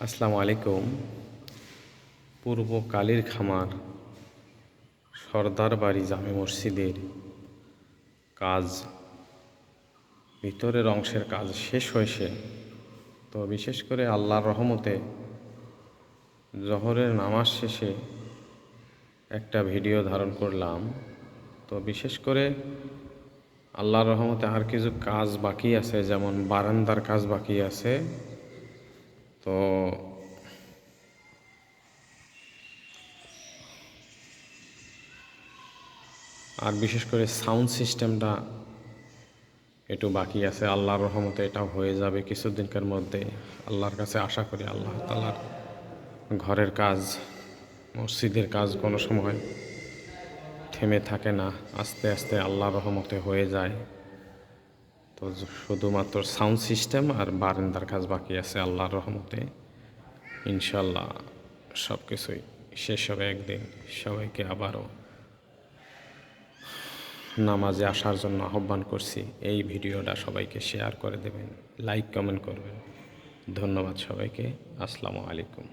আসসালামু আলাইকুম। পূর্ব কালীর খামার সর্দার বাড়ি জামে মসজিদের কাজ ভিতরের অংশের কাজ শেষ হয়েছে। তো বিশেষ করে আল্লাহর রহমতে জহরের নামাজ শেষে একটা ভিডিও ধারণ করলাম। তো বিশেষ করে আল্লাহর রহমতে আর কিছু কাজ বাকি আছে, যেমন বারান্দার কাজ বাকি আছে। তো আর বিশেষ করে সাউন্ড সিস্টেমটা একটু বাকি আছে। আল্লাহর রহমতে এটা হয়ে যাবে কিছুদিনকার মধ্যে। আল্লাহর কাছে আশা করি আল্লাহ তালার ঘরের কাজ, মসজিদের কাজ কোনো সময় থেমে থাকে না। আস্তে আস্তে আল্লাহর রহমতে হয়ে যায়। তো শুধুমাত্র সাউন্ড সিস্টেম আর বারান্দার কাজ বাকি আছে আল্লাহর রহমতে। ইনশাল্লাহ সব কিছুই শেষ হবে একদিন। সবাইকে আবারও নামাজে আসার জন্য আহ্বান করছি। এই ভিডিওটা সবাইকে শেয়ার করে দেবেন লাইক কমেন্ট করবেন। ধন্যবাদ সবাইকে। আসসালামু আলাইকুম।